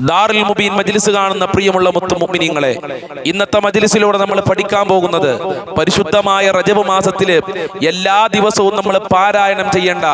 ദാറുൽ മുബീൻ മജ്ലിസ് കാണുന്ന പ്രിയമുള്ള മുത്തു മുഅ്മിനീങ്ങളെ ഇന്നത്തെ മജ്ലിസിലൂടെ നമ്മൾ പഠിക്കാൻ പോകുന്നത് പരിശുദ്ധമായ റജബ് മാസത്തിൽ എല്ലാ ദിവസവും നമ്മൾ പാരായണം ചെയ്യേണ്ട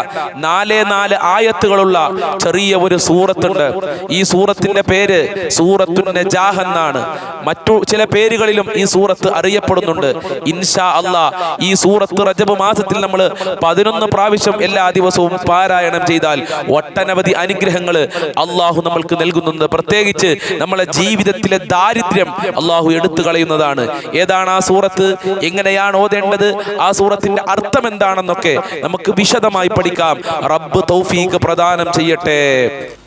നാലേ നാല് ആയത്തുകളുള്ള ചെറിയ ഒരു സൂറത്തുണ്ട്. ഈ സൂറത്തിന്റെ പേര് സൂറത്തുൻ നജാഹ് എന്നാണ്. മറ്റു ചില പേരുകളിലും ഈ സൂറത്ത് അറിയപ്പെടുന്നുണ്ട്. ഇൻഷാ അള്ളാ ഈ സൂറത്ത് റജബ് മാസത്തിൽ നമ്മൾ പതിനൊന്ന് പ്രാവശ്യം എല്ലാ ദിവസവും പാരായണം ചെയ്താൽ ഒട്ടനവധി അനുഗ്രഹങ്ങൾ അള്ളാഹു നമ്മൾക്ക് നൽകുന്നുണ്ട്. പ്രത്യേകിച്ച് നമ്മളെ ജീവിതത്തിലെ ദാരിദ്ര്യം അള്ളാഹു എടുത്തു കളയുന്നതാണ് ഏതാണ് ആ സൂറത്ത്? എങ്ങനെയാണ് ഓതേണ്ടത്? ആ സൂറത്തിന്റെ അർത്ഥം എന്താണെന്നൊക്കെ നമുക്ക് വിശദമായി പഠിക്കാം. റബ്ബ് തൗഫീഖ് പ്രദാനം ചെയ്യട്ടെ.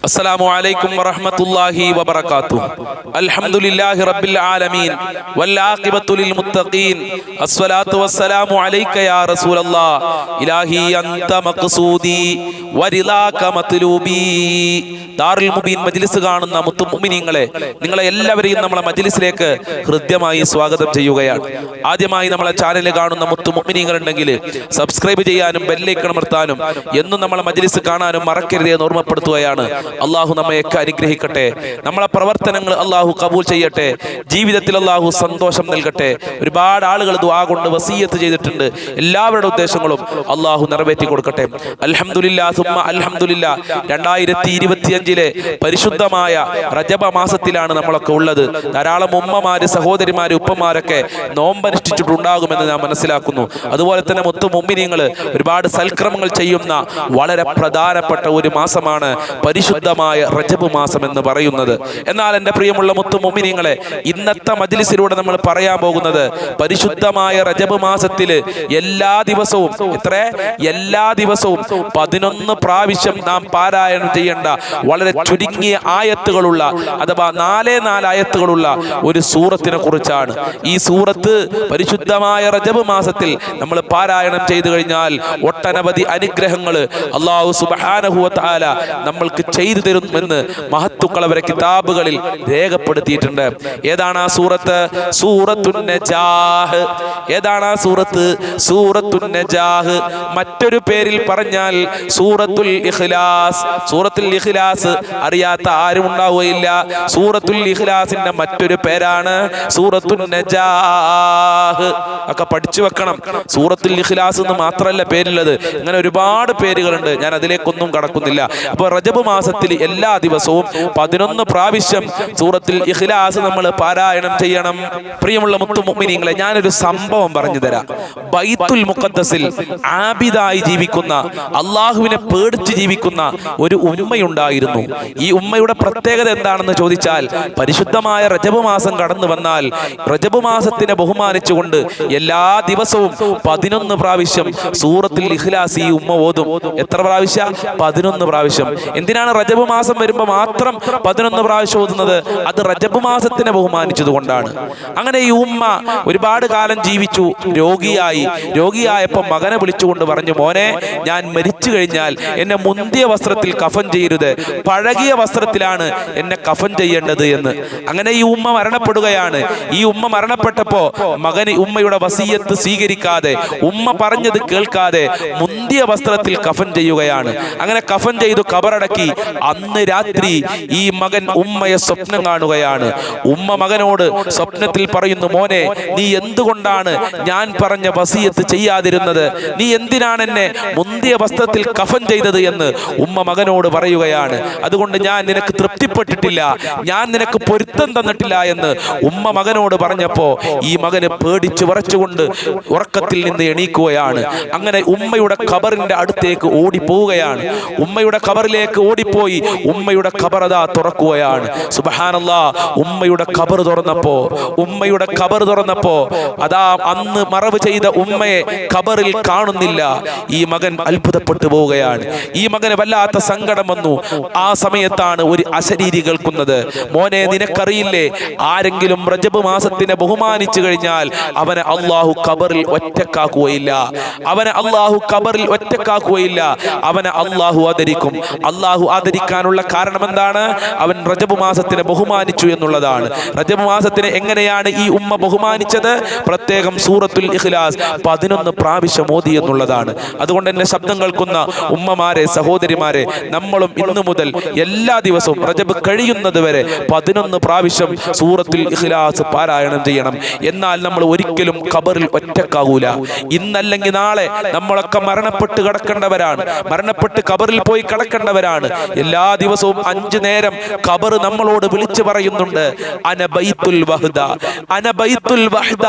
അസ്സലാമു അലൈക്കും വറഹ്മത്തുള്ളാഹി വബറകാതുഹു. അൽഹംദുലില്ലാഹി റബ്ബിൽ ആലമീൻ. വല്ലാഖിബത്തു ലിൽ മുത്തഖീൻ. അസ്സലാത്തു വസ്സലാമു അലൈക യാ റസൂലല്ലാഹ് ഇലാഹി അൻത മഖ്സൂദി. വരിദാക മത്ലൂബി. ദാറുൽ മുബീൻ മജ്ലിസ് കാണുന്ന മുത്തു മുഅ്മിനീങ്ങളെ നിങ്ങളെ എല്ലാവരെയും നമ്മളെ മജ്ലിസിലേക്ക് ഹൃദ്യമായി സ്വാഗതം ചെയ്യുകയാണ്. ആദ്യമായി നമ്മളെ ചാനൽ കാണുന്ന മുത്തു മുഅ്മിനീങ്ങൾ ഉണ്ടെങ്കിൽ സബ്സ്ക്രൈബ് ചെയ്യാനും ബെല്ലൈക്കൺ അമർത്താനും എന്നും നമ്മളെ മജ്ലിസ് കാണാനും മറക്കരുത് എന്ന് ഓർമ്മപ്പെടുത്തുകയാണ്. അള്ളാഹു നമ്മയൊക്കെ അനുഗ്രഹിക്കട്ടെ. നമ്മളെ പ്രവർത്തനങ്ങൾ അള്ളാഹു കബൂൽ ചെയ്യട്ടെ. ജീവിതത്തിൽ അള്ളാഹു സന്തോഷം നൽകട്ടെ. ഒരുപാട് ആളുകൾ ദുആ കൊണ്ട് വസീയത്ത് ചെയ്തിട്ടുണ്ട്. എല്ലാവരുടെ ഉദ്ദേശങ്ങളും അള്ളാഹു നിറവേറ്റി കൊടുക്കട്ടെ. അൽഹംദുലില്ലാ സുമ അൽഹംദുലില്ലാ. രണ്ടായിരത്തി ഇരുപത്തിയഞ്ചിലെ പരിശുദ്ധമായ റജബ മാസത്തിലാണ് നമ്മളൊക്കെ ഉള്ളത്. ധാരാളം ഉമ്മമാര് സഹോദരിമാര് ഉപ്പമാരൊക്കെ നോമ്പനുഷ്ഠിച്ചിട്ടുണ്ടാകുമെന്ന് ഞാൻ മനസ്സിലാക്കുന്നു. അതുപോലെ തന്നെ മൊത്തം മുമ്പിനിങ്ങൾ ഒരുപാട് സൽക്രമങ്ങൾ ചെയ്യുന്ന വളരെ പ്രധാനപ്പെട്ട ഒരു മാസമാണ് പരിശുദ്ധമായ റജബ് മാസം എന്ന് പറയുന്നത്. എന്നാൽ എന്റെ പ്രിയമുള്ള മുത്തു മുമ്മിനിങ്ങളെ ഇന്നത്തെ മജിലിസിലൂടെ നമ്മൾ പറയാൻ പോകുന്നത് പരിശുദ്ധമായ റജബ് മാസത്തിൽ എല്ലാ ദിവസവും എത്ര? എല്ലാ ദിവസവും പതിനൊന്ന് പ്രാവശ്യം നാം പാരായണം ചെയ്യേണ്ട വളരെ ചുരുങ്ങിയ ആയത്തുകളുള്ള അഥവാ നാലേ നാലായത്തുകളുള്ള ഒരു സൂറത്തിനെ കുറിച്ചാണ്. ഈ സൂറത്ത് പരിശുദ്ധമായ റജബ് മാസത്തിൽ നമ്മൾ പാരായണം ചെയ്തു കഴിഞ്ഞാൽ ഒട്ടനവധി അനുഗ്രഹങ്ങൾ അള്ളാഹു സുബാനഹുല നമ്മൾക്ക് ചെയ്തു തരുമെന്ന് മഹത്തുക്കളവരെ കിതാബുകളിൽ രേഖപ്പെടുത്തിയിട്ടുണ്ട്. ഏതാണ് ആ സൂറത്ത്? സൂറത്തുന്നജാഹ്. ഏതാണ് ആ സൂറത്ത്? സൂറത്തുന്നജാഹ്. മറ്റൊരു പേരിൽ പറഞ്ഞാൽ സൂറത്തുൽ ഇഖ്ലാസ്. സൂറത്തുൽ ഇഖ്ലാസ് അറിയാത്ത ആരും ഉണ്ടാവുകയില്ല. സൂറത്തുൽ ഇഖ്ലാസിന്റെ മറ്റൊരു പേരാണ് സൂറത്തുൽ നജാഹ് ഒക്കെ പഠിച്ചു വെക്കണം. സൂറത്തുൽ ഇഖ്ലാസ് എന്ന് മാത്രമല്ല പേരുള്ളത്. ഇങ്ങനെ ഒരുപാട് പേരുകളുണ്ട്. ഞാൻ അതിലേക്കൊന്നും കടക്കുന്നില്ല. അപ്പോൾ റജബ് മാസത്തിൽ എല്ലാ ദിവസവും പതിനൊന്ന് പ്രാവശ്യം സൂറത്തിൽ ഇഖ്ലാസ് നമ്മൾ പാരായണം ചെയ്യണം. പ്രിയമുള്ള മുത്തു മുഅ്മിനീങ്ങളെ ഞാനൊരു സംഭവം പറഞ്ഞു തരാം. ബൈത്തുൽ മുഖദ്ദസിൽ ആബിദായി ജീവിക്കുന്ന അള്ളാഹുവിനെ പേടിച്ച് ജീവിക്കുന്ന ഒരു ഉമ്മയുണ്ടായിരുന്നു. ഈ ഉമ്മയുടെ പ്രത്യേകത എന്താണെന്ന് ചോദിച്ചാൽ പരിശുദ്ധമായ റജബ് മാസം കടന്നു വന്നാൽ റജബ് മാസത്തിനെ ബഹുമാനിച്ചുകൊണ്ട് എല്ലാ ദിവസവും പതിനൊന്ന് പ്രാവശ്യം സൂറത്തിൽ ഇഖ്ലാസ് ഈ ഉമ്മ ഓതും. എത്ര പ്രാവശ്യം? പതിനൊന്ന് പ്രാവശ്യം. എന്തിനാണ് റജബ് മാസം വരുമ്പോൾ മാത്രം പതിനൊന്ന് പ്രാവശ്യം ഓതുന്നത്? അത് റജബ് മാസത്തിനെ ബഹുമാനിച്ചതുകൊണ്ടാണ്. അങ്ങനെ ഈ ഉമ്മ ഒരുപാട് കാലം ജീവിച്ചു രോഗിയായി. രോഗിയായപ്പോൾ മകനെ വിളിച്ചുകൊണ്ട് പറഞ്ഞു മോനെ ഞാൻ മരിച്ചു കഴിഞ്ഞാൽ എന്നെ മുന്തിയ വസ്ത്രത്തിൽ കഫൻ ചെയ്യരുത്. പഴകിയ വസ്ത്രത്തിലാണ് എന്നെ കഫൻ ചെയ്യേണ്ടത് എന്ന്. അങ്ങനെ ഈ ഉമ്മ മരണപ്പെടുകയാണ്. ഈ ഉമ്മ മരണപ്പെട്ടപ്പോ മകന് ഉമ്മയുടെ വസീയത്ത് സ്വീകരിക്കാതെ ഉമ്മ പറഞ്ഞത് കേൾക്കാതെ മുന്തിയ വസ്ത്രത്തിൽ കഫൻ ചെയ്യുകയാണ്. അങ്ങനെ കഫൻ ചെയ്തു കബറടക്കി അന്ന് രാത്രി ഈ മകൻ ഉമ്മയെ സ്വപ്നം കാണുകയാണ്. ഉമ്മ മകനോട് സ്വപ്നത്തിൽ പറയുന്നു മോനെ നീ എന്തുകൊണ്ടാണ് ഞാൻ പറഞ്ഞ വസീയത്ത് ചെയ്യാതിരുന്നത്? നീ എന്തിനാണ് എന്നെ മുന്തിയ വസ്ത്രത്തിൽ കഫൻ ചെയ്തത്? എന്ന് ഉമ്മ മകനോട് പറയുകയാണ്. അതുകൊണ്ട് ഞാൻ നിനക്ക് തൃപ്തിപ്പെട്ടിട്ടില്ല. ഞാൻ നിനക്ക് പൊരുത്തം തന്നിട്ടില്ല എന്ന് ഉമ്മ മകനോട് പറഞ്ഞപ്പോ ഈ മകന് പേടിച്ച് വിറച്ചുകൊണ്ട് ഉറക്കത്തിൽ നിന്ന് എണീക്കുകയാണ്. അങ്ങനെ ഉമ്മയുടെ ഖബറിന്റെ അടുത്തേക്ക് ഓടിപ്പോവുകയാണ്. ഉമ്മയുടെ ഖബറിലേക്ക് ഓടിപ്പോയി ഉമ്മയുടെ ഖബറതാ തുറക്കുകയാണ്. സുബഹാനല്ലാ ഉമ്മയുടെ ഖബർ തുറന്നപ്പോ ഉമ്മയുടെ ഖബർ തുറന്നപ്പോ അതാ അന്ന് മറവ് ചെയ്ത ഉമ്മയെ ഖബറിൽ കാണുന്നില്ല. ഈ മകൻ അത്ഭുതപ്പെട്ടു പോവുകയാണ്. ഈ മകന് വല്ലാത്ത സങ്കടം വന്നു. ആ സമയത്താണ് ഒരു അശരീരി കേൾക്കുന്നത്. മോനെ നിനക്കറിയില്ലേ? ആരെങ്കിലും റജബ് മാസത്തിനെ ബഹുമാനിച്ചു കഴിഞ്ഞാൽ അവനെ അള്ളാഹു കബറിൽ ഒറ്റക്കാക്കുകയില്ല. അവനെ അള്ളാഹു കബറിൽ ഒറ്റക്കാക്കുകയില്ല. അവനെ അള്ളാഹു ആദരിക്കും. അള്ളാഹു ആദരിക്കാനുള്ള കാരണം എന്താണ് അവൻ റജബ് മാസത്തിനെ ബഹുമാനിച്ചു എന്നുള്ളതാണ്. റജബ് മാസത്തിനെ എങ്ങനെയാണ് ഈ ഉമ്മ ബഹുമാനിച്ചത്? പ്രത്യേകം സൂറത്തുൽ ഇഖ്ലാസ് പതിനൊന്ന് പ്രാവശ്യം മോദി എന്നുള്ളതാണ്. അതുകൊണ്ട് തന്നെ ശബ്ദം കേൾക്കുന്ന ഉമ്മമാരെ സഹോദരിമാരെ നമ്മളും ഇന്നു മുതൽ എല്ലാ ദിവസവും റജബ് കഴിയുന്നത് വരെ പതിനൊന്ന് പ്രാവശ്യം സൂറത്തിൽ ഇഖ്ലാസ് പാരായണം ചെയ്യണം. എന്നാൽ നമ്മൾ ഒരിക്കലും ഖബറിൽ ഒറ്റക്കാവൂല. ഇന്നല്ലെങ്കിൽ നാളെ നമ്മളൊക്കെ മരണപ്പെട്ട് കിടക്കേണ്ടവരാണ്. മരണപ്പെട്ട് ഖബറിൽ പോയി കിടക്കേണ്ടവരാണ്. എല്ലാ ദിവസവും അഞ്ചു നേരം ഖബർ നമ്മളോട് വിളിച്ചു പറയുന്നുണ്ട് അനബൈത്തുൽ വഹ്ദ അനബൈത്തുൽ വഹ്ദ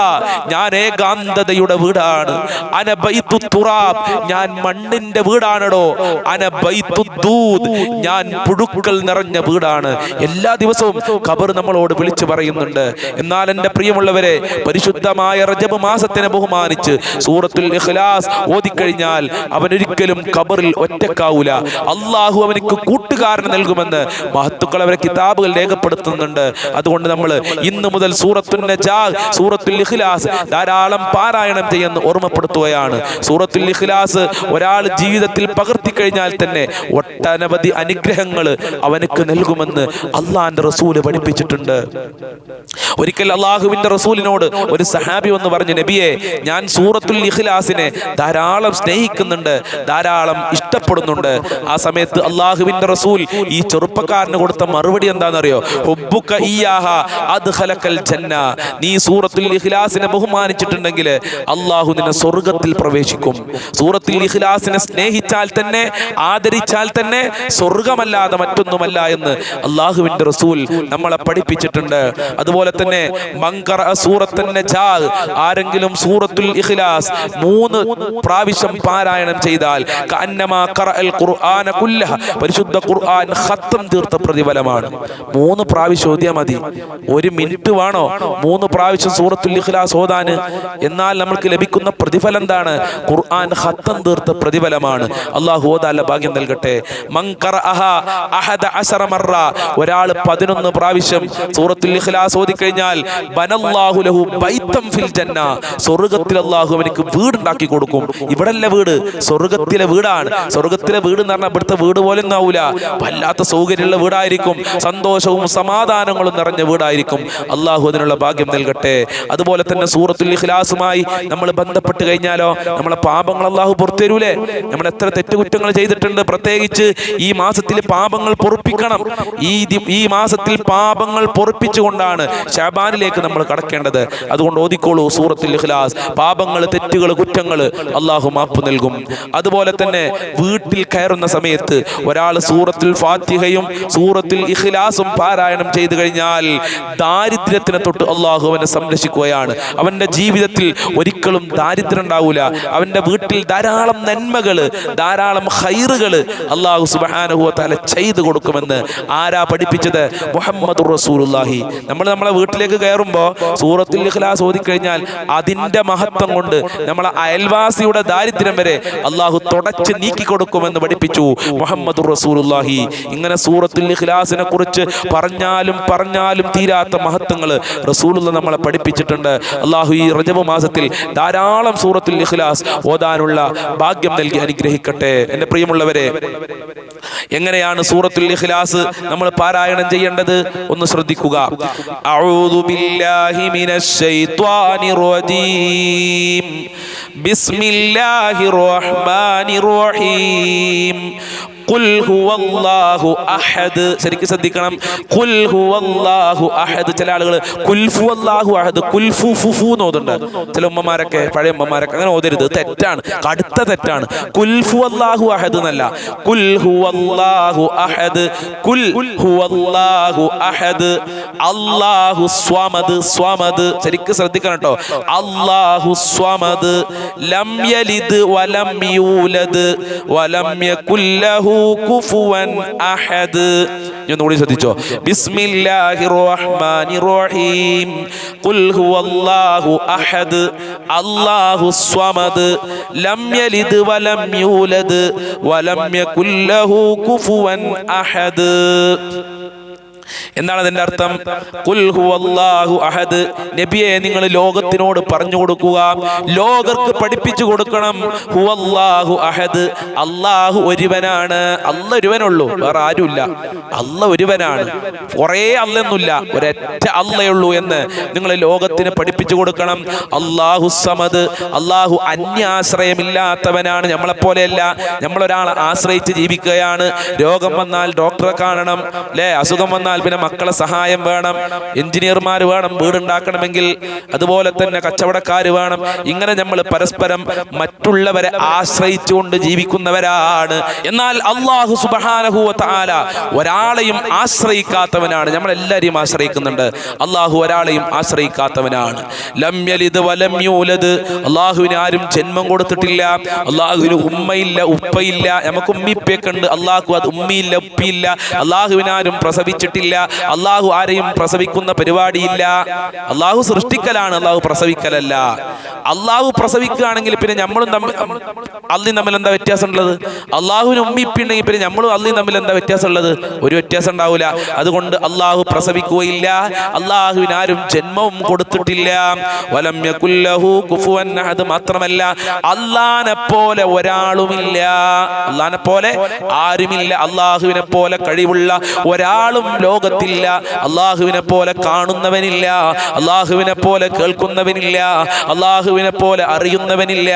ഞാൻ ഏകാന്തതയുടെ വീടാണ്. അനബൈത്തു തുറാബ് ഞാൻ മണ്ണിന്റെ വീടാണടോ. അനബൈത്തു ദൂദ് ഞാൻ പുഴുക്കൾ നിറഞ്ഞ വീടാണ്. എല്ലാ ദിവസവും ഖബർ നമ്മളോട് വിളിച്ചു പറയുന്നുണ്ട്. എന്നാൽ എന്റെ പ്രിയമുള്ളവരെ പരിശുദ്ധമായ റജബ് മാസത്തിനെ ബഹുമാനിച്ച് സൂറത്തുൽ ഇഖ്ലാസ് ഓതിക്കഴിഞ്ഞാൽ അവൻ ഒരിക്കലും ഖബറിൽ ഒറ്റക്കാവൂല. അള്ളാഹു അവനക്ക് കൂട്ടുകാരന് നൽകുമെന്ന് മഹത്തുക്കൾ അവരെ കിതാബുകൾ രേഖപ്പെടുത്തുന്നുണ്ട്. അതുകൊണ്ട് നമ്മൾ ഇന്ന് മുതൽ സൂറത്തുൽ നജാ സൂറത്തുൽ ഇഖ്ലാസ് ധാരാളം പാരായണം ചെയ്യുന്ന ഓർമ്മപ്പെടുത്തുകയാണ്. സൂറത്തുൽ ഇഖ്ലാസ് ഒരാൾ ജീവിതത്തിൽ പകർത്തി കഴിഞ്ഞാൽ തന്നെ ഒട്ടനവധി അനുഗ്രഹങ്ങൾ അവനക്ക് നൽകുമെന്ന് അള്ളാന്റെ റസൂൽ പഠിപ്പിച്ചിട്ടുണ്ട്. ഒരിക്കൽ അള്ളാഹുവിന്റെ റസൂലിനോട് ഒരു സഹാബി വന്ന് പറഞ്ഞു നബിയെ ഞാൻ സൂറത്തുൽ ഇഖ്ലാസിനെ ധാരാളം സ്നേഹിക്കുന്നുണ്ട് ധാരാളം ഇഷ്ടപ്പെടുന്നുണ്ട്. ആ സമയത്ത് അള്ളാഹുവിന്റെ റസൂൽ ഈ ചെറുപ്പക്കാരന് കൊടുത്ത മറുപടി എന്താണെന്നറിയോ? നീ സൂറത്തുൽ ഇഖ്ലാസിനെ ബഹുമാനിച്ചിട്ടുണ്ടെങ്കിൽ അള്ളാഹു നിന്നെ സ്വർഗത്തിൽ പ്രവേശിക്കും. സൂറത്തുൽ ഇഖ്ലാസിനെ സ്നേഹിച്ചാൽ തന്നെ ആദരിച്ചാൽ തന്നെ സ്വർഗമല്ലാതെ മറ്റൊന്നുമല്ല എന്ന് അള്ളാഹുവിന്റെ റസൂൽ നമ്മളെ പഠിപ്പിച്ചിട്ടുണ്ട്. അതുപോലെ തന്നെ ആരെങ്കിലും സൂറത്തുൽ ഇഖ്ലാസ് മൂന്ന് പ്രാവശ്യം പാരായണം ചെയ്താൽ ഖുർആന പരിശുദ്ധ ഖുർആൻ ഖത്തം തീർത്ത പ്രതിഫലമാണ്. മൂന്ന് പ്രാവശ്യം മതി. ഒരു മിനിറ്റ് വേണോ? മൂന്ന് പ്രാവശ്യം സൂറത്തുൽ ഇഖ്ലാസ് ഓതാൻ. എന്നാൽ നമ്മൾക്ക് ലഭിക്കുന്ന പ്രതിഫലം എന്താണ്? ഖുർആൻ ഖത്തം തീർത്ത പ്രതിഫലമാണ്. അള്ളാഹു ഭാഗ്യം നൽകട്ടെ. മങ്കറഅഹ അഹദ അശറ ഒരാൾ പതിനൊന്ന് പ്രാവശ്യം സൂറത്തുൽ ഇഖ്ലാസ് ഓതി കഴിഞ്ഞാൽ ബനല്ലാഹു ലഹു ബൈത്തം ഫിൽ ജന്ന. സ്വർഗത്തിൽ അല്ലാഹു അവനിക്ക് വീടുണ്ടാക്കി കൊടുക്കും. ഇവിടല്ല വീട്? സ്വർഗത്തിലെ വീടാണ്. സ്വർഗത്തിലെ വീട് എന്ന് പറഞ്ഞാൽ ഇവിടുത്തെ വീട് പോലെ ഒന്നാവൂല വല്ലാത്ത സൗകര്യമുള്ള വീടായിരിക്കും. സന്തോഷവും സമാധാനങ്ങളും നിറഞ്ഞ വീടായിരിക്കും. അള്ളാഹു അതിനുള്ള ഭാഗ്യം നൽകട്ടെ. അതുപോലെ തന്നെ സൂറത്തുൽ ഇഖ്ലാസുമായി നമ്മൾ ബന്ധപ്പെട്ട് കഴിഞ്ഞാലോ നമ്മളെ പാപങ്ങൾ അള്ളാഹു പുറത്തരൂലേ നമ്മൾ എത്ര തെറ്റുകുറ്റങ്ങൾ ചെയ്തിട്ടുണ്ട്. പ്രത്യേകിച്ച് ഈ മാസത്തിൽ പാപങ്ങൾ പൊറുപ്പിക്കണം. ഈ ഈ മാസത്തിൽ പാപങ്ങൾ പൊറുപ്പിച്ചുകൊണ്ടാണ് ഷാബാനിലേക്ക് നമ്മൾ കടക്കേണ്ടത്. അതുകൊണ്ട് ഓതിക്കോളൂ സൂറത്തിൽ ഇഖ്ലാസ്. പാപങ്ങൾ തെറ്റുകൾ കുറ്റങ്ങൾ അള്ളാഹു മാപ്പ് നൽകും. അതുപോലെ തന്നെ വീട്ടിൽ കയറുന്ന സമയത്ത് ഒരാൾ സൂറത്തിൽ ഫാത്തിഹയും സൂറത്തിൽ ഇഖ്ലാസും പാരായണം ചെയ്തു കഴിഞ്ഞാൽ ദാരിദ്ര്യത്തിനെ തൊട്ട് അള്ളാഹു അവനെ സംരക്ഷിക്കുകയാണ്. അവന്റെ ജീവിതത്തിൽ ഒരിക്കലും ദാരിദ്ര്യം ഉണ്ടാവില്ല അവന്റെ വീട്ടിൽ ധാരാളം നന്മകൾ ധാരാളം ഹൈറുകൾ അള്ളാഹു സുബാനുഹുവ തല ചെയ്തു കൊടുക്കുമെന്ന് ആരാ പഠിപ്പിച്ചത്? മുഹമ്മദ് റസൂലുള്ളാഹി. നമ്മൾ നമ്മളെ വീട്ടിലേക്ക് കയറുമ്പോൾ സൂറത്തുൽ ഇഖ്ലാസ് ഓതി കഴിഞ്ഞാൽ അതിന്റെ മഹത്വം കൊണ്ട് നമ്മളെ അയൽവാസിയുടെ ദാരിദ്ര്യം വരെ അള്ളാഹു തുടച്ച് നീക്കി കൊടുക്കുമെന്ന് പഠിപ്പിച്ചു മുഹമ്മദ് റസൂലുള്ളാഹി. ഇങ്ങനെ സൂറത്തുൽ ഇഖ്ലാസിനെ കുറിച്ച് പറഞ്ഞാലും പറഞ്ഞാലും തീരാത്ത മഹത്വങ്ങൾ റസൂലുള്ള നമ്മളെ പഠിപ്പിച്ചിട്ടുണ്ട്. അള്ളാഹു ഈ റജബ് മാസത്തിൽ ധാരാളം സൂറത്തുൽ ഇഖ്ലാസ് ഓതാനുള്ള ഭാഗ്യം നൽകി അനുഗ്രഹിക്കട്ടെ. എന്റെ പ്രിയമുള്ളവരെ എങ്ങനെയാണ് സൂറത്തുൽ ഇഖ്ലാസ് നമ്മൾ പാരായണം ചെയ്യേണ്ടത്. ഒന്ന് ശ്രദ്ധിക്കുക. അഊദു ബില്ലാഹി മിനശ് ശൈത്വാനിർ റജീം. ബിസ്മില്ലാഹിർ റഹ്മാനിർ റഹീം. ഹുവല്ലാഹു അഹദ്. ശ്രദ്ധിക്കണം. ഹുവല്ലാഹു അഹദ്. ചില അഹദ് ഫുഫു ഉമ്മമാരൊക്കെ പഴയ ഉമ്മമാരൊക്കെ അങ്ങനെ ഓതരുത്. തെറ്റാണ്. കടുത്ത തെറ്റാണ്. കുൽഫു അഹദ് എന്നല്ല. ഹുവല്ലാഹു അഹദ്. ഹുവല്ലാഹു അഹദ്. ശ്രദ്ധിക്കണം കേട്ടോ ലം യലിദ് വലം യൂലദ് വലം യകുല്ലഹു കുഫുവൻ അഹദ്. ഒന്നുകൂടി ശ്രദ്ധിച്ചോ ബിസ്മില്ലാഹിർ റഹ്മാനിർ റഹീം ഖുൽ ഹുവല്ലാഹു അഹദ്. അല്ലാഹു സ്വമദ്. ലം യലിദ് വലം യൂലദ്. വലം യകുല്ലഹു കുഫുവൻ അഹദ്. എന്താണ് അതിന്റെ അർത്ഥം? അഹദ്. നബിയെ നിങ്ങൾ ലോകത്തിനോട് പറഞ്ഞു കൊടുക്കുക. ലോകർക്ക് പഠിപ്പിച്ചു കൊടുക്കണം. ഹുവല്ലാഹു അഹദ്. അള്ളാഹു ഒരുവനാണ്. അല്ല ഒരുവനുള്ളൂ. വേറെ ആരുമില്ല. അല്ല ഒരുവനാണ്. കുറേ അല്ലെന്നില്ല. ഒരൊറ്റ അല്ലയുള്ളൂ എന്ന് നിങ്ങൾ ലോകത്തിന് പഠിപ്പിച്ചു കൊടുക്കണം. അള്ളാഹു സമദ്. അള്ളാഹു അന്യാശ്രയമില്ലാത്തവനാണ്. നമ്മളെപ്പോലെയല്ല. നമ്മളൊരാളെ ആശ്രയിച്ച് ജീവിക്കുകയാണ്. രോഗം വന്നാൽ ഡോക്ടറെ കാണണം. അല്ലേ അസുഖം വന്നാൽ പിന്നെ മക്കളെ സഹായം വേണം എഞ്ചിനീയർമാർ വേണം വീടുണ്ടാക്കണമെങ്കിൽ അതുപോലെ തന്നെ കച്ചവടക്കാർ വേണം. ഇങ്ങനെ നമ്മൾ പരസ്പരം മറ്റുള്ളവരെ ആശ്രയിച്ചുകൊണ്ട് ജീവിക്കുന്നവരാണ്. എന്നാൽ അള്ളാഹു സുബാനഹുല ഒരാളെയും ആശ്രയിക്കാത്തവനാണ്. നമ്മളെല്ലാരെയും ആശ്രയിക്കുന്നുണ്ട്. അള്ളാഹു ഒരാളെയും ആശ്രയിക്കാത്തവനാണ്. ലം യലിദ് വലം അള്ളാഹുവിന് ആരും ജന്മം കൊടുത്തിട്ടില്ല. അള്ളാഹുവിന് ഉമ്മയില്ല ഉപ്പയില്ല. നമുക്ക് ഉമ്മിപ്പൊക്കെ ഉണ്ട്. അള്ളാഹു അത് ഉമ്മിയില്ല ഉപ്പിയില്ല. അള്ളാഹുവിനാരും പ്രസവിച്ചിട്ടില്ല. അള്ളാഹു ആരെയും പ്രസവിക്കുന്ന പരിപാടിയില്ല. അള്ളാഹു സൃഷ്ടിക്കലാണ് അള്ളാഹു പ്രസവിക്കലല്ല. അള്ളാഹു പ്രസവിക്കുകയാണെങ്കിൽ പിന്നെ നമ്മളും തമ്മിൽ അള്ളി തമ്മിൽ എന്താ വ്യത്യാസം ഉള്ളത് അള്ളാഹുവിന് ഉമ്മിപ്പിണ്ടെങ്കിൽ പിന്നെ നമ്മളും അള്ളി തമ്മിൽ എന്താ വ്യത്യാസം ഉള്ളത് ഒരു വ്യത്യാസം ഉണ്ടാവില്ല അതുകൊണ്ട് അള്ളാഹു പ്രസവിക്കുകയില്ല. അള്ളാഹുവിന് ആരും ജന്മവും കൊടുത്തിട്ടില്ല. അഹദ് മാത്രമല്ല അള്ളാനെ പോലെ ഒരാളുമില്ല. അള്ളാനെ പോലെ ആരുമില്ല. അള്ളാഹുവിനെ പോലെ കഴിവുള്ള ഒരാളും ലോകത്തില്ല അള്ളാഹുവിനെ പോലെ കാണുന്നവനില്ല. അള്ളാഹുവിനെ പോലെ കേൾക്കുന്നവനില്ല. അള്ളാഹുവിനെ പോലെ അറിയുന്നവനില്ല.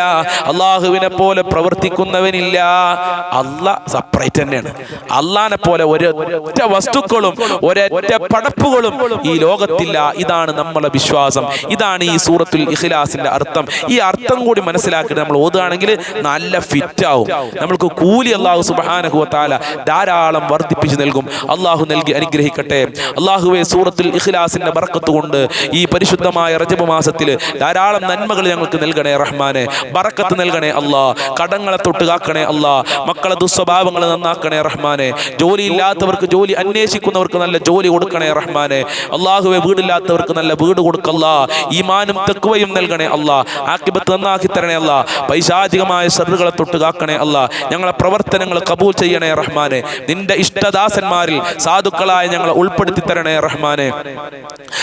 അള്ളാഹുവിനെ പോലെ പ്രവർത്തിക്കുന്നവനില്ല. അല്ല സെപ്പറേറ്റ് തന്നെയാണ്. അള്ളാനെ പോലെ ഒരൊറ്റ വസ്തുക്കളും ഒരൊറ്റ പടപ്പുകളും ഈ ലോകത്തില്ല. ഇതാണ് നമ്മളെ വിശ്വാസം. ഇതാണ് ഈ സൂറത്തുൽ ഇഖ്ലാസിന്റെ അർത്ഥം. ഈ അർത്ഥം കൂടി മനസ്സിലാക്കിയിട്ട് നമ്മൾ ഓതുകയാണെങ്കിൽ നല്ല ഫിറ്റ് ആവും. നമ്മൾക്ക് കൂലി അള്ളാഹു സുബാനഹുവ താല ധാരാളം വർദ്ധിപ്പിച്ചു നൽകും. അള്ളാഹു നൽകി അനുഗ്രഹിക്കട്ടെ. അള്ളാഹുവെ സൂറത്തിൽ ഇഖ്ലാസിന്റെ ബറക്കത്ത് കൊണ്ട് ഈ പരിശുദ്ധമായ റജബ് മാസത്തിൽ ധാരാളം നന്മകൾ ഞങ്ങൾക്ക് നൽകണേ റഹ്മാനെ. ബറക്കത്ത് നൽകണേ അല്ലാ കടങ്ങളെ തൊട്ട് കാക്കണേ മക്കളെ ദുസ്വഭാവങ്ങൾ നന്നാക്കണേ റഹ്മാനെ. ജോലി ഇല്ലാത്തവർക്ക് ജോലി അന്വേഷിക്കുന്നവർക്ക് നല്ല ജോലി കൊടുക്കണേ റഹ്മാനെ. അള്ളാഹുവെ വീടില്ലാത്തവർക്ക് നല്ല വീട് കൊടുക്കല്ല. ഈമാനും തെക്കുവയും നൽകണേ അല്ല ആക്കിബത്ത് നന്നാക്കി തരണേ അല്ലാ പൈശാചികമായ ഷറുകളെ തൊട്ട് കാക്കണേ അല്ലാ ഞങ്ങളെ പ്രവർത്തനങ്ങൾ കബൂൽ ചെയ്യണേ റഹ്മാനെ. നിന്റെ ഇഷ്ടദാസന്മാരിൽ സാധുക്കളായ ഞങ്ങളെ ഉൾപ്പെടുത്തി തരണേ റഹ്മാനെ.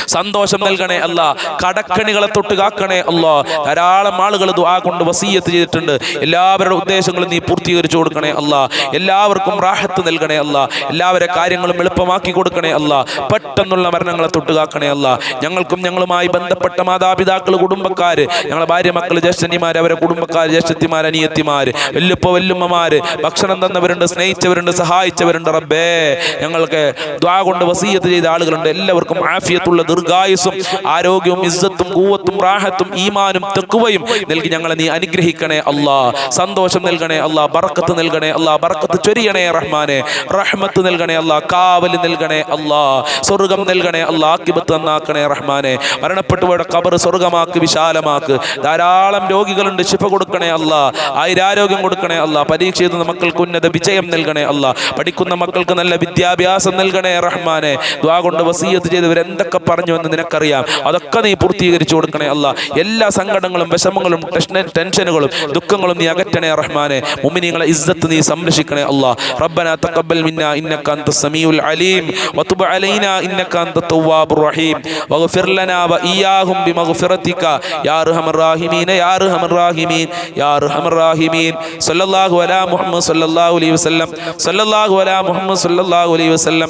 സന്തോഷം നൽകണേ അല്ല. കടക്കണികളെ തൊട്ട് കാക്കണേ അല്ലോ. ധാരാളം ആളുകൾ ദുആ കൊണ്ട് വസീയത്ത് ചെയ്തിട്ടുണ്ട്. എല്ലാവരുടെ ഉദ്ദേശങ്ങളും നീ പൂർത്തീകരിച്ചു കൊടുക്കണേ അല്ല. എല്ലാവർക്കും റാഹത്ത് നൽകണേ അല്ല. എല്ലാവരുടെ കാര്യങ്ങളും എളുപ്പമാക്കി കൊടുക്കണേ അല്ല. പെട്ടെന്നുള്ള മരണങ്ങളെ തൊട്ട് കാക്കണേ അല്ല. ഞങ്ങൾക്കും ഞങ്ങളുമായി ബന്ധപ്പെട്ട മാതാപിതാക്കൾ കുടുംബക്കാർ ഞങ്ങളെ ഭാര്യ മക്കൾ ജ്യേഷ്ഠന്മാർ അവരെ കുടുംബക്കാർ ജ്യേഷ്ഠത്തിമാർ അനിയത്തിമാർ വല്ലുപ്പ വല്ലുമ്മമാർ ഭക്ഷണം തന്നവരുണ്ട് സ്നേഹിച്ചവരുണ്ട് സഹായിച്ചവരുണ്ട് റബ്ബേ. ഞങ്ങൾക്ക് ദ്വാ കൊണ്ട് വസീയത്ത് ചെയ്ത ആളുകളുണ്ട്. എല്ലാവർക്കും ആഫിയത്തുള്ള ദീർഘായുസും ആരോഗ്യവും ഇസ്സത്തും കൂവത്തും റാഹത്തും ഈമാനും തെക്കുവയും നൽകി ഞങ്ങളെ നീ അനുഗ്രഹിക്കണേ അല്ലാ. സന്തോഷം നൽകണേ അല്ലാ. ബറക്കത്ത് നൽകണേ അല്ലാ. ബറക്കത്ത് ചൊരിയണേ റഹ്മാനെ. റഹ്മത്ത് നൽകണേ അല്ലാ. കാവൽ നൽകണേ അല്ലാ. സ്വർഗം നൽകണേ അല്ലാ. ആക്കിബത്ത് നന്നാക്കണേ റഹ്മാനെ. മരണപ്പെട്ടുപോയുടെ കബർ സ്വർഗമാക്ക് വിശാലമാക്ക്. ധാരാളം രോഗികളുണ്ട്. ശിഫ കൊടുക്കണേ അല്ല. ആയിരാരോഗ്യം കൊടുക്കണേ അല്ല. പരീക്ഷ എഴുതുന്ന മക്കൾക്ക് ഉന്നത വിജയം നൽകണേ അല്ല. പഠിക്കുന്ന മക്കൾക്ക് നല്ല വിദ്യാഭ്യാസം നൽകണേ റഹ്മാനെ ദ്വാ കൊണ്ട് വസീയത്ത് ചെയ്തവർ എന്തൊക്കെ പറഞ്ഞു എന്ന് നിനക്കറിയാം? അതൊക്കെ നീ പൂർത്തീകരിച്ചു കൊടുക്കണേ അല്ല. എല്ലാ സങ്കടങ്ങളും വിഷമങ്ങളും ടെൻഷ- ടെൻഷനുകളും ദുഃഖങ്ങളും നീ അകറ്റണേ റഹ്മാനെ. മുമിനിങ്ങളെ ഇസ്സത്ത് നീ സംരക്ഷിക്കണേ അല്ല. റബ്ബന തഖബ്ബൽ മിന്ന ഇന്നക അൻത സമീഉൽ അലീം. വതുബ് അലൈന ഇന്നക അൻത തവ്വാബുർ റഹീം. വഗ്ഫിർ ലനാ വ ഇയാഹും ബിമഗ്ഫിറതിക യാ അർഹമർ റഹീമീന യാ അർഹമർ റഹീമീൻ യാ അർഹമർ റഹീമീൻ. സല്ലല്ലാഹു അലാ മുഹമ്മദ് സല്ലല്ലാഹു അലൈഹി വസല്ലം. സല്ലല്ലാഹു അലാ മുഹമ്മദ് സല്ലല്ലാഹു അലൈഹി വസല്ലം.